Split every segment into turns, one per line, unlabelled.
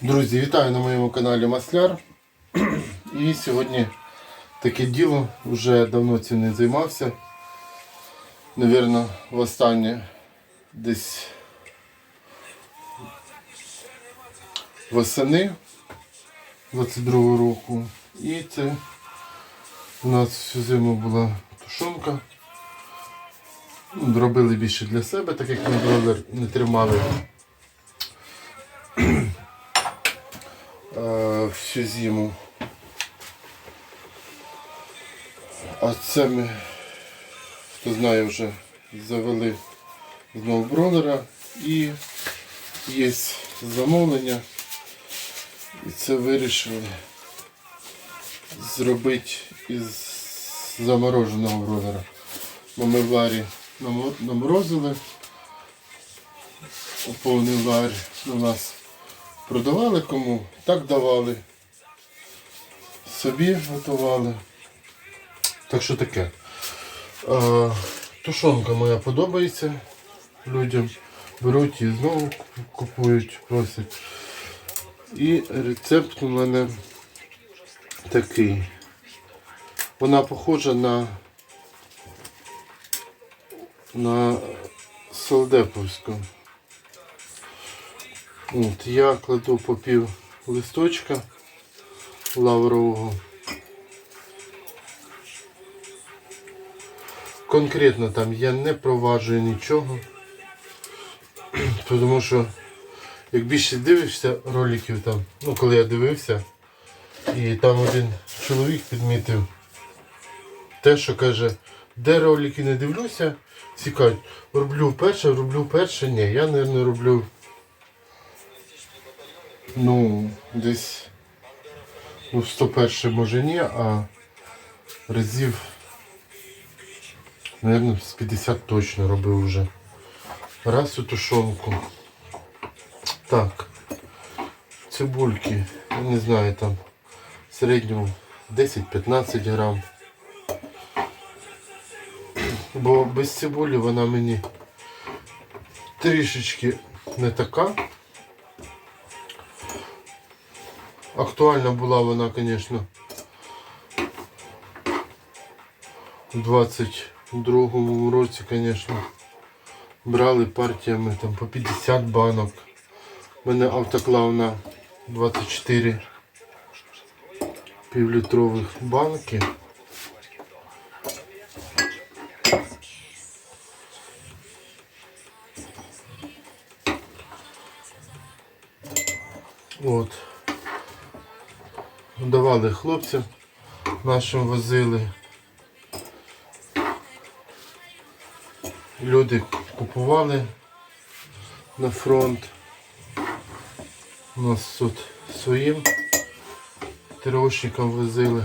Друзі, вітаю на моєму каналі Масляр. І сьогодні таке діло, вже давно цим не займався. Навірно, востаннє десь восени 22 року. І це у нас всю зиму була тушонка. Робили більше для себе, так як ми не тримали. Всю зиму. А це ми, хто знає, вже завели знову бронера і є замовлення. І це вирішили зробити із замороженого бронера. Бо ми в ларі наморозили, повний ларь у нас продавали кому, так давали. Собі готували. Так що таке. Е, тушонка моя подобається людям. Беруть і знову купують, просять. І рецепт у мене такий. Вона похожа на, на солдеповську. От, я кладу по пів листочка лаврового. Конкретно там я не проваджую нічого. Тому що як більше дивишся роликів там, ну коли я дивився, і там один чоловік підмітив те, що каже, де ролики не дивлюся, всі кажуть, роблю вперше, роблю вперше, ні, я не роблю Ну, десь ну, 101 може ні, а разів, мабуть, з 50 точно робив вже. Раз цю тушонку. Так. Цибульки, я не знаю, там в середньому 10-15 грам. Бо без цибулі вона мені трішечки не така. Актуальна була вона, звісно, у 22-му році, звісно, брали партіями там по 50 банок. У мене автоклав на 24 півлітрових банки. От давали хлопцям нашим возили. Люди купували на фронт. У нас тут своїм тирошникам возили.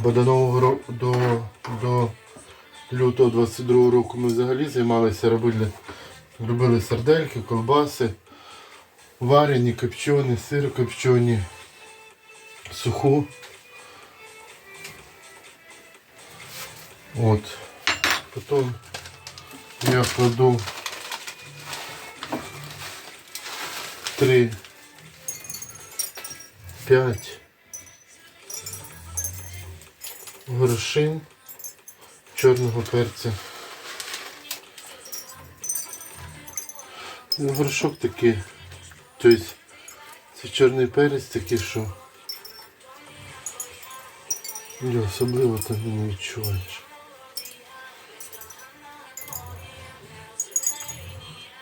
Бо до нового до, до лютого 22 року ми взагалі займалися, робили, робили сардельки, колбаси варені, копчені, сир копчені, суху. От. Потім я кладу три, п'ять горошин чорного перця. Ну, Горошок такий Тобто це чорний перець такий, що я особливо там не відчуваєш.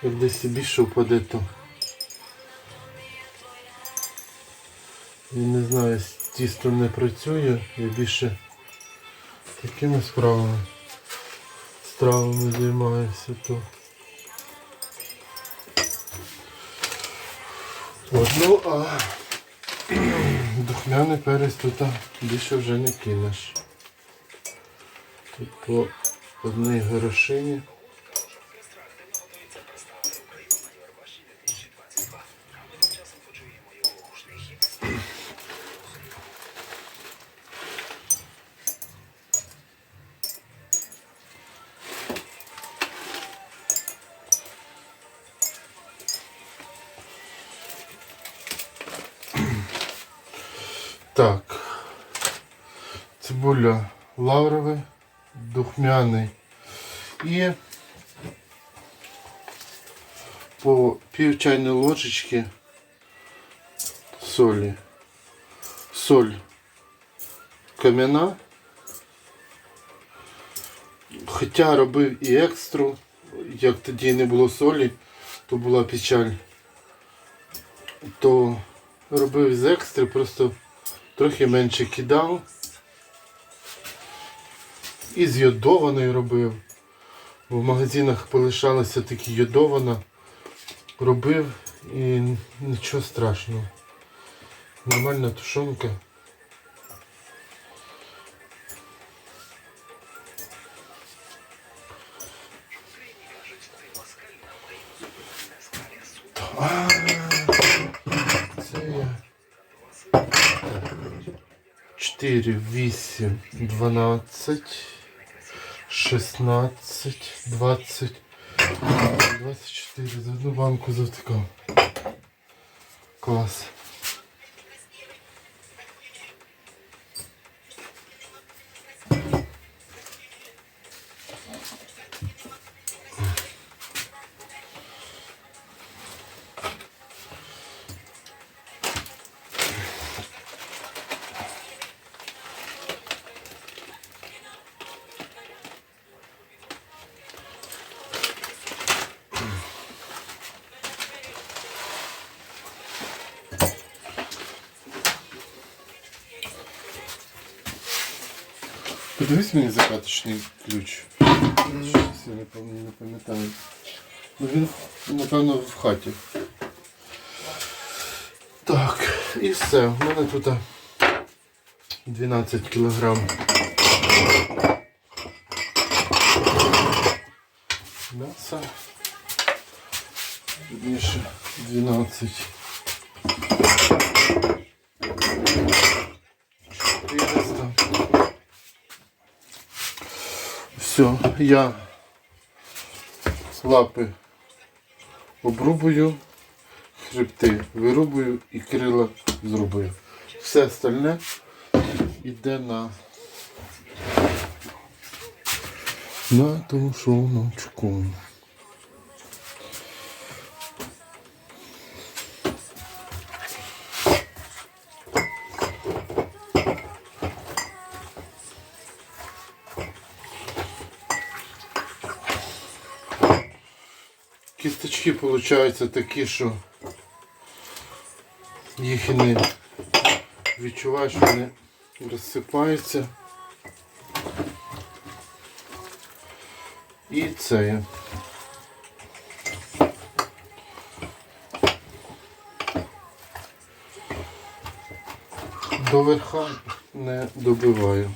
Як десь більше впаде, то я не знаю, з тістом не працює, я більше такими справами, стравами займаюся, то От, ну а духмяний перець тут більше вже не кинеш. Тут по одній горошині. Так. Цибуля лавровий, духмяний і по пів чайної ложечки солі. Соль кам'яна. Хоча робив і екстру, як тоді не було солі, то була печаль. То робив з екстри, просто трохи менше кидав. І з йодованою робив. В магазинах полишалася такі йодована. Робив і нічого страшного. Нормальна тушонка. 4, 8, 12, 16, 20, 24. За одну банку завтикав. Клас. Подивись мені закаточний ключ. Щось я не пам'ятаю. Ну він, напевно, в хаті. Так, і все. У мене тут 12 кілограм. М'яса. Більше 12. Все, я лапи обрубую, хребти вирубую і крила зробую. Все остальне йде на, на тушоночку. Кісточки получаються такі, що їх і не відчуваєш, вони розсипаються. І це. До верха не добиваю.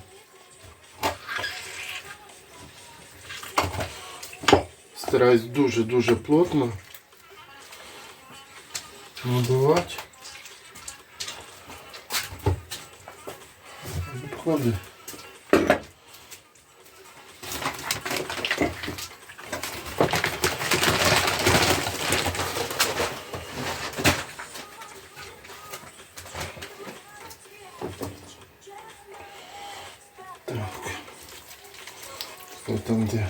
Стараюсь дуже-дуже плотно набивати. Відходи. Так. Що там де?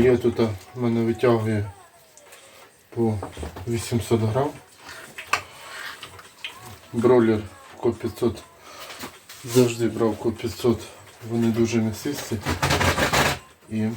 Філія тут в мене витягує по 800 грам. Бройлер ко 500. Завжди брав ко 500. Вони дуже м'ясисті. І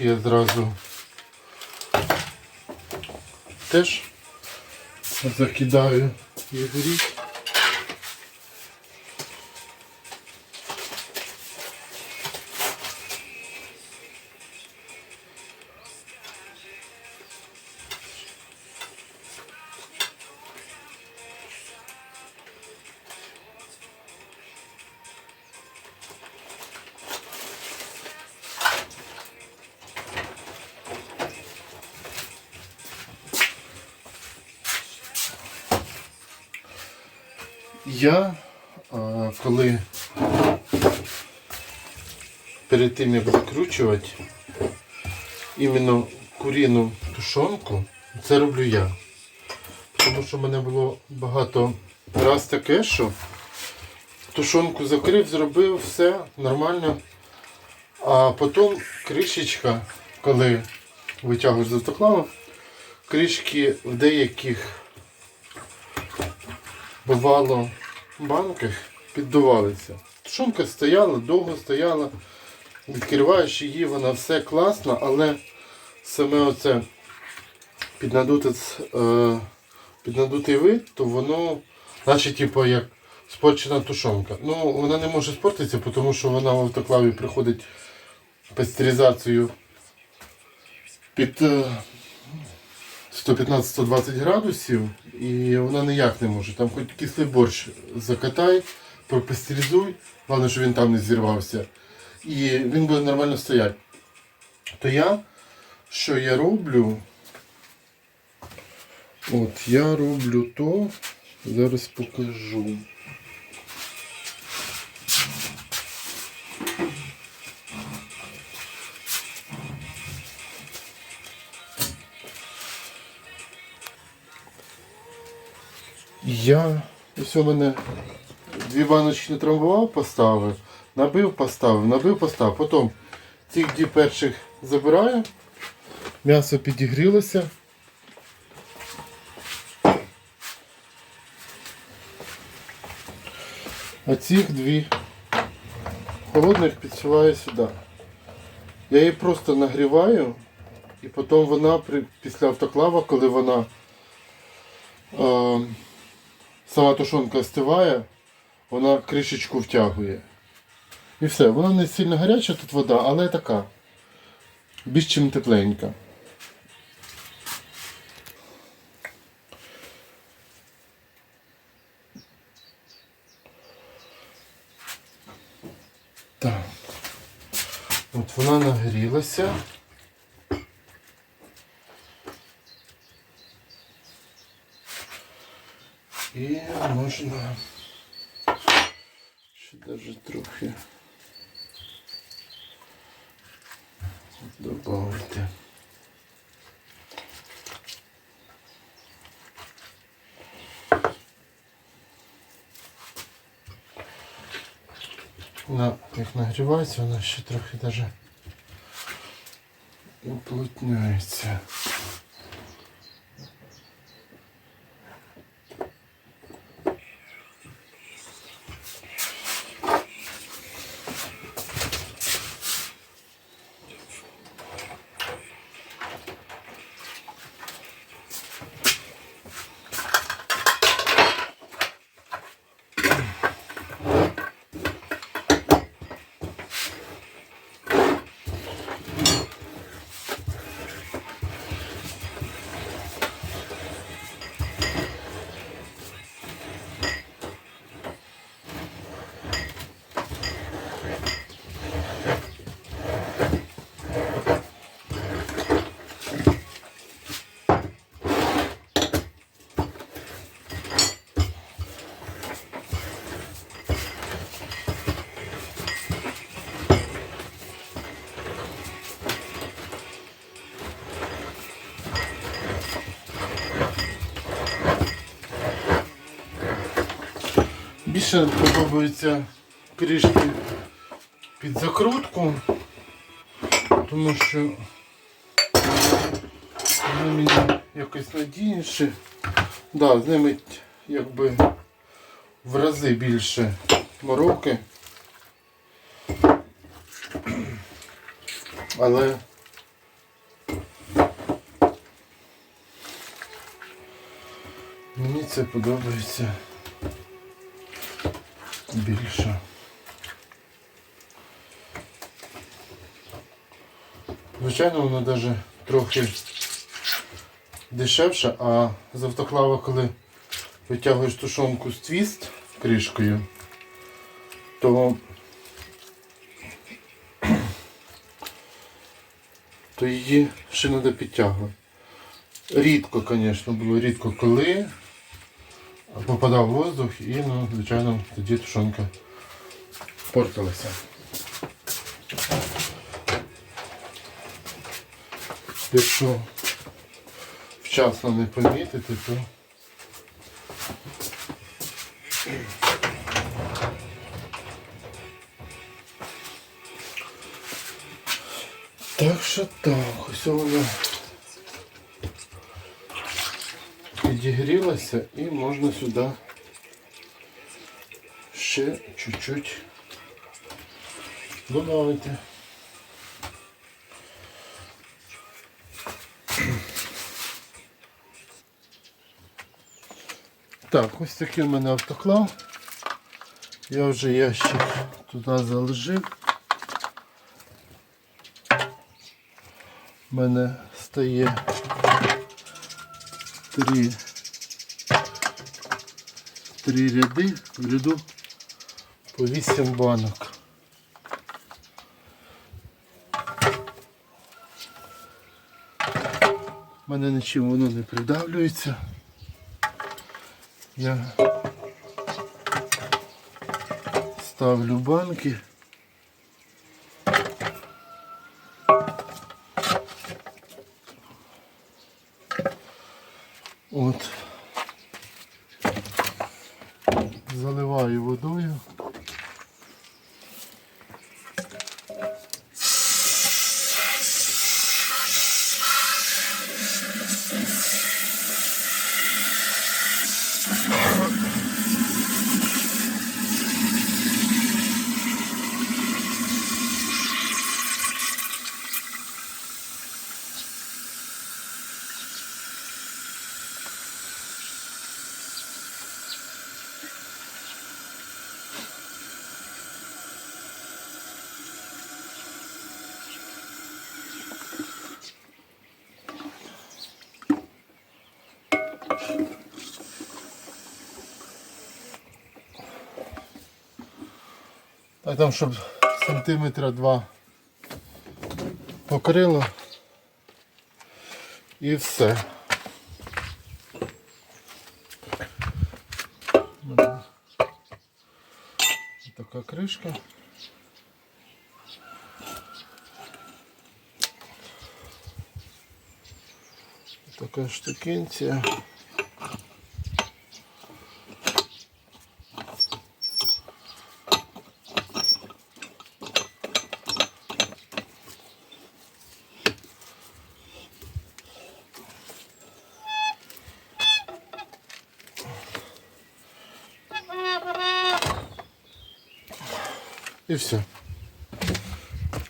Кришки я зразу теж закидаю ігоріть. Перед тим як закручувати іменно куріну тушонку, це роблю я. Тому що в мене було багато раз таке, що тушонку закрив, зробив, все нормально. А потім кришечка, коли витягуєш з автоклава, кришки в деяких бувало банках піддувалися. Тушонка стояла, довго стояла. Відкриваєш її, вона все класно, але саме оце е, піднадутий вид, то воно, наче типу, як спорчена тушонка. Ну, вона не може спортитися, тому що вона в автоклаві приходить пастеризацію під е, 115-120 градусів і вона ніяк не може. Там хоч кислий борщ закатай, пропастеризуй, головне, щоб він там не зірвався. І він буде нормально стояти. То я, що я роблю? От, я роблю то, зараз покажу. Я ось у мене дві баночки трамбував, поставив, набив, поставив, набив, поставив. Потім цих дві перших забираю, м'ясо підігрілося. А цих дві холодних підсуваю сюди. Я її просто нагріваю і потім вона після автоклава, коли вона е, сама тушонка остиває, вона кришечку втягує. І все, вона не сильно гаряча тут вода, але така. Більш чим тепленька. Так. От вона нагрілася. І можна ще даже трохи добавити. Вона як нагрівається, вона ще трохи даже уплотняється. Більше подобаються кришки під закрутку, тому що вони мені якось надійніші. Да, з ними якби в рази більше мороки. Але мені це подобається більше. Звичайно, воно навіть трохи дешевше, а з автоклава, коли витягуєш тушонку з твіст кришкою, то, то її ще треба підтягувати. Рідко, звісно, було рідко коли. Попадав воздух і, ну, звичайно, тоді тушонка портилася. Якщо вчасно не помітити, то Так що так, ось воно підігрілося і можна сюди ще чуть-чуть додати. Так, ось такий у мене автоклав. Я вже ящик туди заложив. У мене стає три, три ряди в ряду по 8 банок. У мене нічим воно не придавлюється. Я ставлю банки. А там, щоб сантиметра два покрило і все. Така кришка. Така штукенція. І все.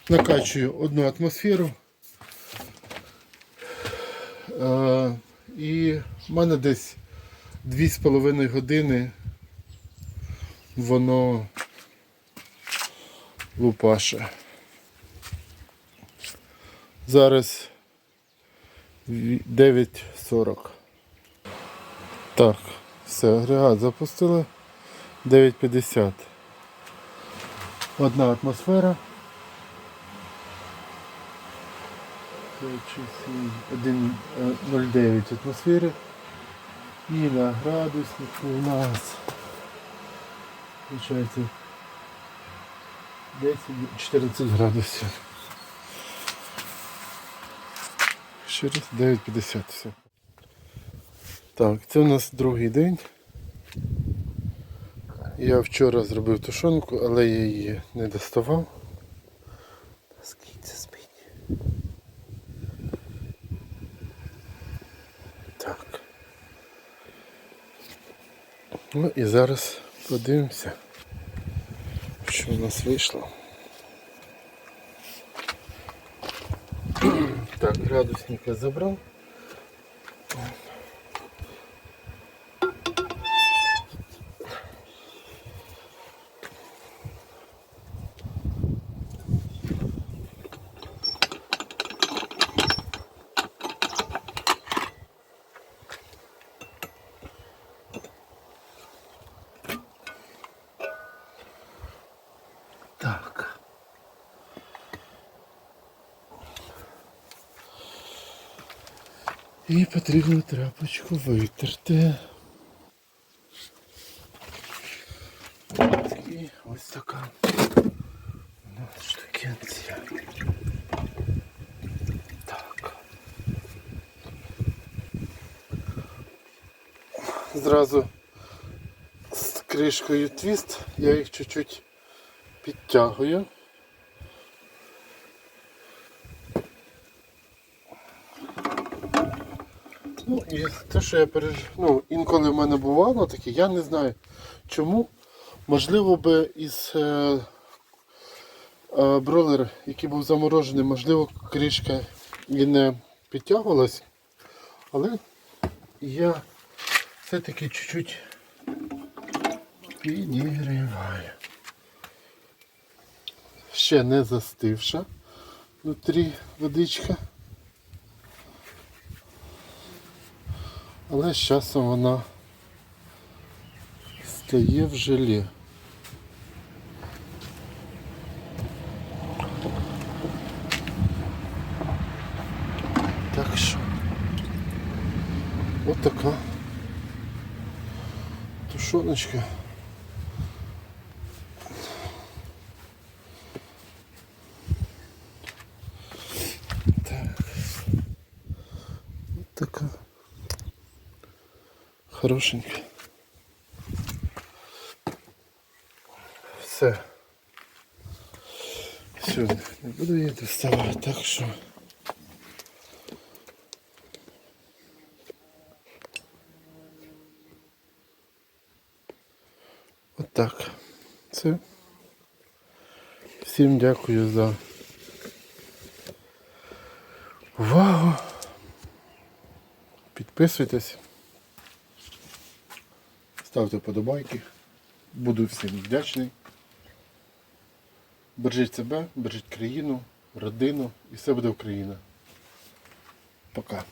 Накачую одну атмосферу. Е, і в мене десь 2,5 години воно лупаше. Зараз ві- 9.40. Так, все, агрегат запустили. 9.50. Одна атмосфера. 1,09 атмосфери. І на градуснику у нас получається 10, 14 градусів. Ще раз 9,50 все. Так, це у нас другий день. Я вчора зробив тушонку, але я її не доставав. Скільки спить. Так. Ну і зараз подивимося, що в нас вийшло. Так, градусника забрав. потрібно тряпочку витерти. І ось така у нас штукенція. Так. Зразу з кришкою твіст я їх чуть-чуть підтягую. І те, що я переж... ну, інколи в мене бувало таке, я не знаю чому. Можливо би із е, е, бролер, який був заморожений, можливо, кришка і не підтягувалась, але я все-таки чуть-чуть підігріваю. Ще не застивша внутрі водичка. Але з часом вона стає в желе. Так що от така тушоночка. Хорошенька. Все. Все, не буду її доставати, так що. Отак. Все. Всім дякую за увагу. Підписуйтесь. Ставте подобайки. Буду всім вдячний. Бережіть себе, бережіть країну, родину і все буде Україна. Пока.